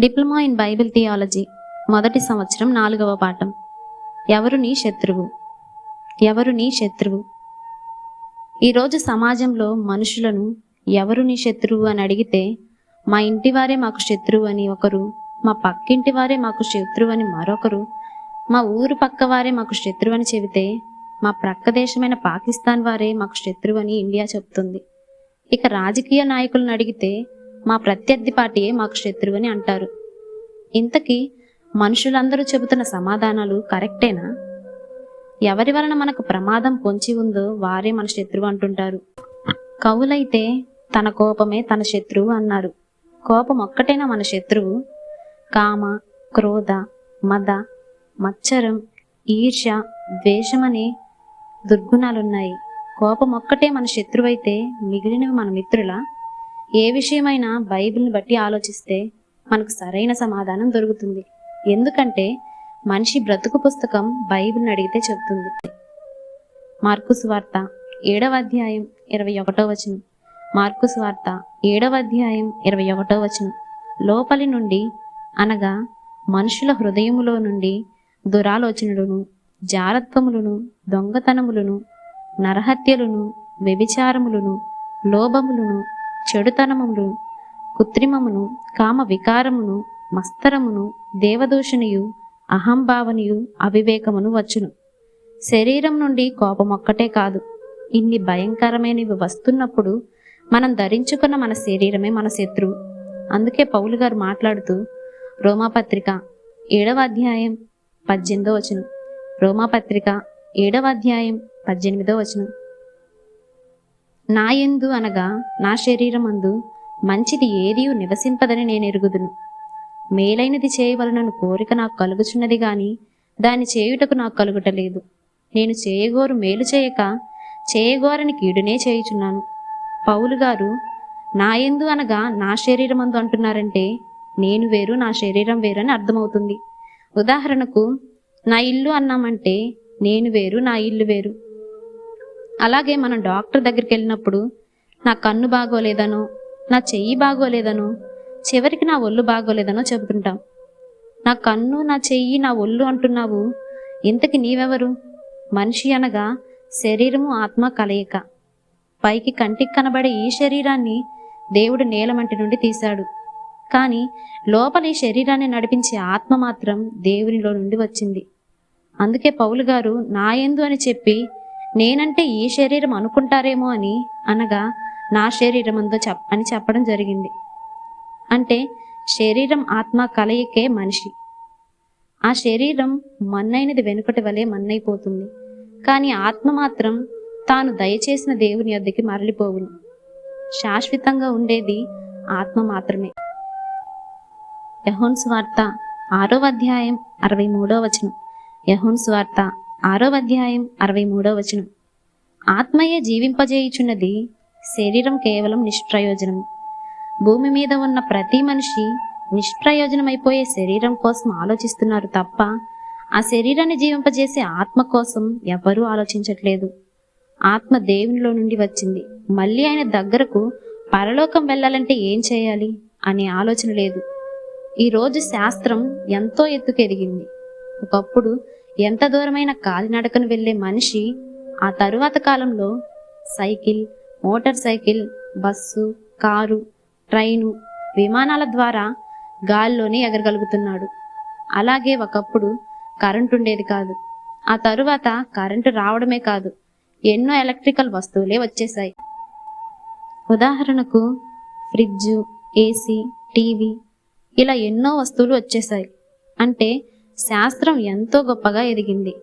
Diploma in Bible theology మొదటి సంవత్సరం నాలుగవ పాఠం. ఎవరు నీ శత్రువు? ఎవరు నీ శత్రువు? ఈరోజు సమాజంలో మనుషులను ఎవరు నీ శత్రువు అని అడిగితే మా ఇంటి వారే మాకు శత్రువు అని ఒకరు మా పక్కింటి వారే మాకు శత్రువు అని మరొకరు మా ఊరు పక్క వారే మాకు శత్రువు అని చెబితే మా ప్రక్క దేశమైన పాకిస్తాన్ వారే మాకు శత్రువు అని ఇండియా చెప్తుంది. ఇక రాజకీయ నాయకులను అడిగితే మా ప్రత్యర్థి పార్టీయే మాకు శత్రువు అని అంటారు. ఇంతకీ మనుషులందరూ చెబుతున్న సమాధానాలు కరెక్టేనా? ఎవరి వలన మనకు ప్రమాదం పొంచి ఉందో వారే మన శత్రువు అంటుంటారు. కవులైతే తన కోపమే తన శత్రువు అన్నారు. కోపం ఒక్కటేనా మన శత్రువు? కామ క్రోధ మద మచ్చరం ఈర్ష ద్వేషమని దుర్గుణాలున్నాయి. కోపం ఒక్కటే మన శత్రువైతే మిగిలినవి మన మిత్రుల? ఏ విషయమైనా బైబిల్ని బట్టి ఆలోచిస్తే మనకు సరైన సమాధానం దొరుకుతుంది. ఎందుకంటే మనిషి బ్రతుకు పుస్తకం బైబిల్ని అడిగితే చెప్తుంది. మార్కుస్ వార్త ఏడవ అధ్యాయం ఇరవై ఒకటో వచనం. మార్కుస్ వార్త ఏడవ అధ్యాయం ఇరవై ఒకటో వచనం. లోపలి నుండి అనగా మనుషుల హృదయములో నుండి దురాలోచనలను జారత్వములను దొంగతనములను నరహత్యలను వ్యభిచారములను లోభములను చెడుతనమును కృత్రిమమును కామ వికారమును మస్తరమును దేవదూషణియు అహంభావనియు అవివేకమును వచ్చును. శరీరం నుండి కోపం ఒక్కటే కాదు. ఇన్ని భయంకరమైనవి వస్తున్నప్పుడు మనం ధరించుకున్న మన శరీరమే మన శత్రువు. అందుకే పౌలు గారు మాట్లాడుతూ రోమాపత్రిక ఏడవ అధ్యాయం పద్దెనిమిదో వచనం. రోమాపత్రిక ఏడవ అధ్యాయం పద్దెనిమిదో వచనం. నా ఎందు అనగా నా శరీరమందు మంచిది ఏది నివసింపదని నేను ఎరుగుదును. మేలైనది చేయవలనను కోరిక నాకు కలుగుచున్నది గాని దాని చేయుటకు నాకు కలుగుటలేదు. నేను చేయగోరు మేలు చేయక చేయగోరని కీడునే చేయుచున్నాను. పౌలు గారు నా ఎందు అనగా నా శరీరమందు అంటున్నారంటే నేను వేరు నా శరీరం వేరు అని అర్థమవుతుంది. ఉదాహరణకు నా ఇల్లు అన్నామంటే నేను వేరు నా ఇల్లు వేరు. అలాగే మనం డాక్టర్ దగ్గరికి వెళ్ళినప్పుడు నా కన్ను బాగోలేదనో నా చెయ్యి బాగోలేదనో చివరికి నా ఒళ్ళు బాగోలేదనో చెబుతుంటాం. నా కన్ను నా చెయ్యి నా ఒళ్ళు అంటున్నావు ఇంతకి నీవెవరు? మనిషి అనగా శరీరము ఆత్మ కలయిక. పైకి కంటికి కనబడే ఈ శరీరాన్ని దేవుడు నేలమంటి నుండి తీశాడు. కానీ లోపల ఈ శరీరాన్ని నడిపించే ఆత్మ మాత్రం దేవునిలో నుండి వచ్చింది. అందుకే పౌలు గారు నాయందు అని చెప్పి నేనంటే ఈ శరీరం అనుకుంటారేమో అని అనగా నా శరీరం అందో చెప్ అని చెప్పడం జరిగింది. అంటే శరీరం ఆత్మ కలయికే మనిషి. ఆ శరీరం మన్నైనది వెనుకటి వలె మన్నైపోతుంది. కానీ ఆత్మ మాత్రం తాను దయచేసిన దేవుని వద్దకి మరలిపోవును. శాశ్వతంగా ఉండేది ఆత్మ మాత్రమే. యహోన్స్ వార్త ఆరో అధ్యాయం అరవై మూడో వచనం. యహోన్ వార్త ఆరో అధ్యాయం అరవై మూడో వచనం. ఆత్మయే జీవింపజేయుచున్నది శరీరం కేవలం నిష్ప్రయోజనం. భూమి మీద ఉన్న ప్రతి మనిషి నిష్ప్రయోజనమైపోయే శరీరం కోసం ఆలోచిస్తున్నారు తప్ప ఆ శరీరాన్ని జీవింపజేసే ఆత్మ కోసం ఎవరూ ఆలోచించట్లేదు. ఆత్మ దేవునిలో నుండి వచ్చింది. మళ్ళీ ఆయన దగ్గరకు పరలోకం వెళ్ళాలంటే ఏం చేయాలి అనే ఆలోచన లేదు. ఈరోజు శాస్త్రం ఎంతో ఎత్తుకెదిగింది. ఒకప్పుడు ఎంత దూరమైన కాలినడకను వెళ్ళే మనిషి ఆ తరువాత కాలంలో cycle motor cycle bus car train విమానాల ద్వారా గాల్లోనే ఎగరగలుగుతున్నాడు. అలాగే ఒకప్పుడు కరెంటు ఉండేది కాదు. ఆ తరువాత కరెంటు రావడమే కాదు ఎన్నో ఎలక్ట్రికల్ వస్తువులే వచ్చేసాయి ఉదాహరణకు ఫ్రిడ్జ్ ఏసీ టీవీ ఇలా ఎన్నో వస్తువులు వచ్చేసాయి అంటే శాస్త్రం ఎంతో గొప్పగా ఎదిగింది.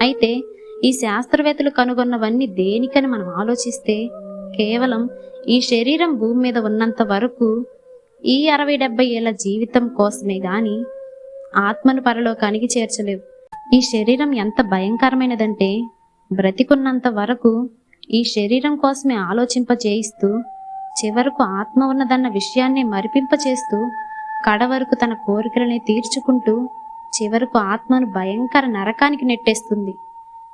అయితే ఈ శాస్త్రవేత్తలు కనుగొన్నవన్నీ దేనికని మనం ఆలోచిస్తే కేవలం ఈ శరీరం భూమి మీద ఉన్నంత వరకు ఈ అరవై డెబ్బై ఏళ్ళ జీవితం కోసమే గాని ఆత్మను పరలోకానికి చేర్చలేవు. ఈ శరీరం ఎంత భయంకరమైనదంటే బ్రతికున్నంత వరకు ఈ శరీరం కోసమే ఆలోచింప చేయిస్తూ చివరకు ఆత్మ ఉన్నదన్న విషయాన్ని మరిపింపచేస్తూ కడ వరకు తన కోరికలని తీర్చుకుంటూ చివరకు ఆత్మను భయంకర నరకానికి నెట్టేస్తుంది.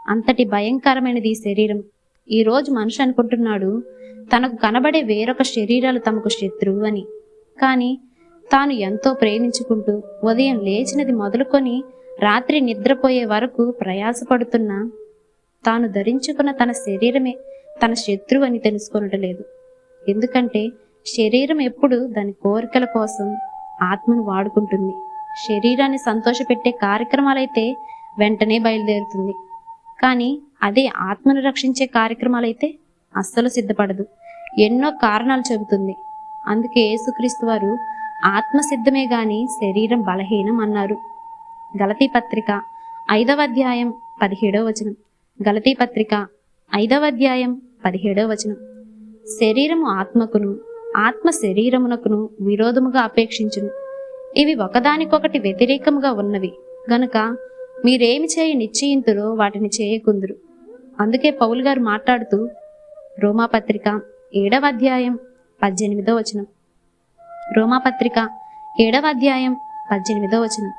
అంతటి భయంకరమైనది ఈ శరీరం. ఈ రోజు మనిషి అనుకుంటున్నాడు తనకు కనబడే వేరొక శరీరాలు తమకు శత్రువు అని. కానీ తాను ఎంతో ప్రేమించుకుంటూ ఉదయం లేచినది మొదలుకొని రాత్రి నిద్రపోయే వరకు ప్రయాసపడుతున్న తాను ధరించుకున్న తన శరీరమే తన శత్రువు అని తెలుసుకొనటలేదు ఎందుకంటే శరీరం ఎప్పుడు దాని కోరికల కోసం ఆత్మను వాడుకుంటుంది. శరీరాన్ని సంతోషపెట్టే కార్యక్రమాలైతే వెంటనే బయలుదేరుతుంది. కానీ అదే ఆత్మను రక్షించే కార్యక్రమాలైతే అస్సలు సిద్ధపడదు. ఎన్నో కారణాలు చెబుతుంది. అందుకే యేసుక్రీస్తు వారు ఆత్మ సిద్ధమే గాని శరీరం బలహీనం అన్నారు. గలతీ పత్రిక ఐదవ అధ్యాయం పదిహేడవ వచనం. గలతీ పత్రిక ఐదవ అధ్యాయం పదిహేడవ వచనం. శరీరము ఆత్మకును ఆత్మ శరీరమునకును విరోధముగా అపేక్షించును. ఇవి ఒకదానికొకటి వ్యతిరేకంగా ఉన్నవి. గనక మీరేమి చేయ నిశ్చయింతురో వాటిని చేయకుందురు. అందుకే పౌల్ గారు మాట్లాడుతూ రోమాపత్రిక ఏడవ అధ్యాయం పద్దెనిమిదో వచనం. రోమాపత్రిక ఏడవ అధ్యాయం పద్దెనిమిదో వచనం.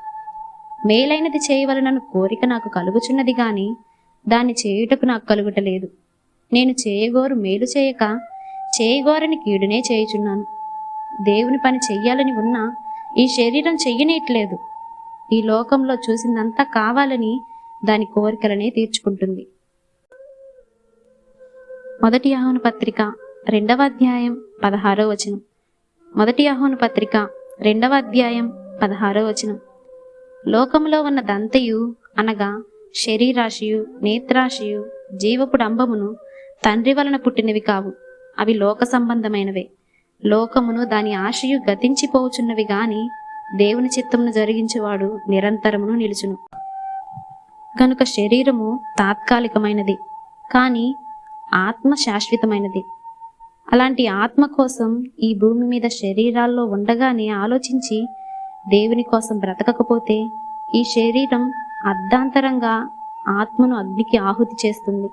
మేలైనది చేయవలనను కోరిక నాకు కలుగుచున్నది గాని దాన్ని చేయుటకు నాకు కలుగుటలేదు. నేను చేయగోరు మేలు చేయక చేయగోరని కీడునే చేయుచున్నాను. దేవుని పని చెయ్యాలని ఉన్నా ఈ శరీరం చెయ్యనేట్లేదు ఈ లోకంలో చూసిందంతా కావాలని దాని కోరికలనే తీర్చుకుంటుంది. మొదటి ఆహ్వాన పత్రిక రెండవ అధ్యాయం పదహారో వచనం. మొదటి ఆహ్వాన పత్రిక రెండవ అధ్యాయం పదహారో వచనం. లోకంలో ఉన్న దంతయు అనగా శరీరాశియు నేత్రాశియు జీవపుడంబమును తండ్రి వలన పుట్టినవి కావు. అవి లోక సంబంధమైనవే. లోకమును దాని ఆశయు గతించిపోవుచున్నవి గాని దేవుని చిత్తమును జరిగించేవాడు నిరంతరమును నిలుచును. కనుక శరీరము తాత్కాలికమైనది కానీ ఆత్మ శాశ్వతమైనది. అలాంటి ఆత్మ కోసం ఈ భూమి మీద శరీరాల్లో ఉండగానే ఆలోచించి దేవుని కోసం బ్రతకకపోతే ఈ శరీరం అర్ధాంతరంగా ఆత్మను అగ్నికి ఆహుతి చేస్తుంది.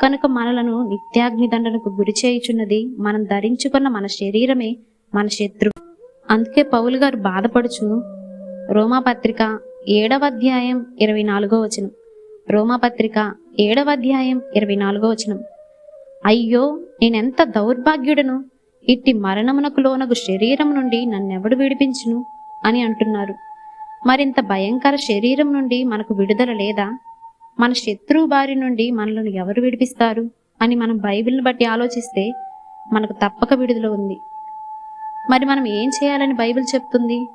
కనుక మనలను నిత్యాగ్ని దండనకు గురి చేయుచున్నది మనం ధరించుకున్న మన శరీరమే మన శత్రువు అందుకే పౌలు గారు బాధపడుచు రోమాపత్రిక ఏడవ అధ్యాయం ఇరవై నాలుగో వచనం. రోమాపత్రిక ఏడవ అధ్యాయం ఇరవై నాలుగో వచనం. అయ్యో నేనెంత దౌర్భాగ్యుడను? ఇట్టి మరణమునకు లోనగు శరీరం నుండి నన్నెవడు విడిపించును? అని అంటున్నారు. మరింత భయంకర శరీరం నుండి మనకు విడుదల లేదా? మన శత్రువు బారి నుండి మనలను ఎవరు విడిపిస్తారు అని మనం బైబిల్ని బట్టి ఆలోచిస్తే మనకు తప్పక విడుదల ఉంది. మరి మనం ఏం చేయాలని బైబిల్ చెప్తుంది?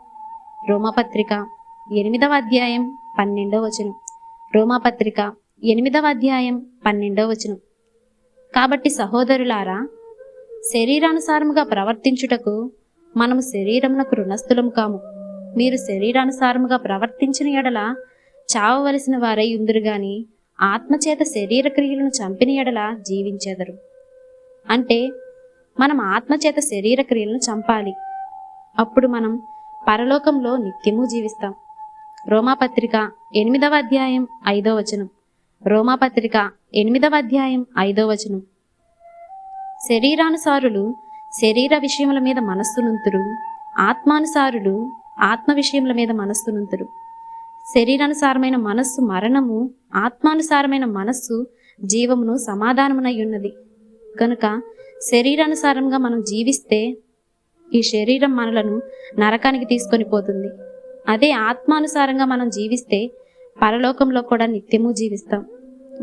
రోమాపత్రిక ఎనిమిదవ అధ్యాయం పన్నెండవ వచనం. రోమాపత్రిక ఎనిమిదవ అధ్యాయం పన్నెండవ వచనం. కాబట్టి సహోదరులారా శరీరానుసారముగా ప్రవర్తించుటకు మనము శరీరమునకు రుణస్థులము కాము. మీరు శరీరానుసారముగా ప్రవర్తించిన ఎడల చావవలసిన వారై ఉందురు గాని ఆత్మచేత శరీర క్రియలను చంపిన ఎడల జీవించెదరు. అంటే మనం ఆత్మచేత శరీర క్రియలను చంపాలి. అప్పుడు మనం పరలోకంలో నిత్యము జీవిస్తాం. రోమాపత్రిక ఎనిమిదవ అధ్యాయం ఐదో వచనం. రోమాపత్రిక ఎనిమిదవ అధ్యాయం ఐదో వచనం. శరీరానుసారులు శరీర విషయముల మీద మనస్సునుంతురు. ఆత్మానుసారులు ఆత్మ విషయముల మీద మనస్సునుంతురు. శరీరానుసారమైన మనస్సు మరణము ఆత్మానుసారమైన మనస్సు జీవమును సమాధానమునై ఉన్నది కనుక శరీరానుసారంగా మనం జీవిస్తే ఈ శరీరం మనలను నరకానికి తీసుకొని పోతుంది. అదే ఆత్మానుసారంగా మనం జీవిస్తే పరలోకంలో కూడా నిత్యము జీవిస్తాం.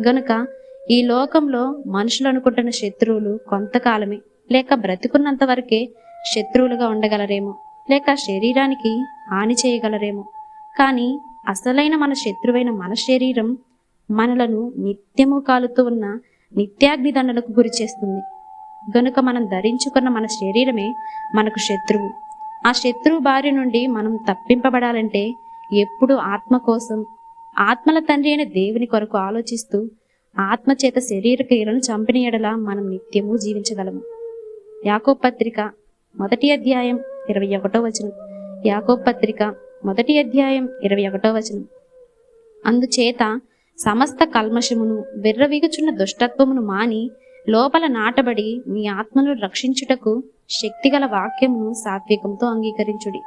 గనుక ఈ లోకంలో మనుషులు అనుకుంటున్న శత్రువులు కొంతకాలమే లేక బ్రతికున్నంత వరకే శత్రువులుగా ఉండగలరేమో లేక శరీరానికి హాని చేయగలరేమో. కానీ అసలైన మన శత్రువైన మన శరీరం మనలను నిత్యము కాలుతూ ఉన్న నిత్యాగ్ని దండలకు గురి చేస్తుంది. గనుక మనం ధరించుకున్న మన శరీరమే మనకు శత్రువు. ఆ శత్రువు బారి నుండి మనం తప్పింపబడాలంటే ఎప్పుడు ఆత్మ కోసం ఆత్మల తండ్రి అయిన దేవుని కొరకు ఆలోచిస్తూ ఆత్మ చేత శరీర క్రియలను చంపిన మనం నిత్యము జీవించగలము. యాకో పత్రిక మొదటి అధ్యాయం ఇరవై ఒకటో వచనం. యాకో పత్రిక మొదటి అధ్యాయం ఇరవై ఒకటో వచనం. అందుచేత సమస్త కల్మషమును విర్రవీగుచున్న దుష్టత్వమును మాని లోపల నాటబడి మీ ఆత్మను రక్షించుటకు శక్తిగల వాక్యమును సాత్వికంతో అంగీకరించుడి.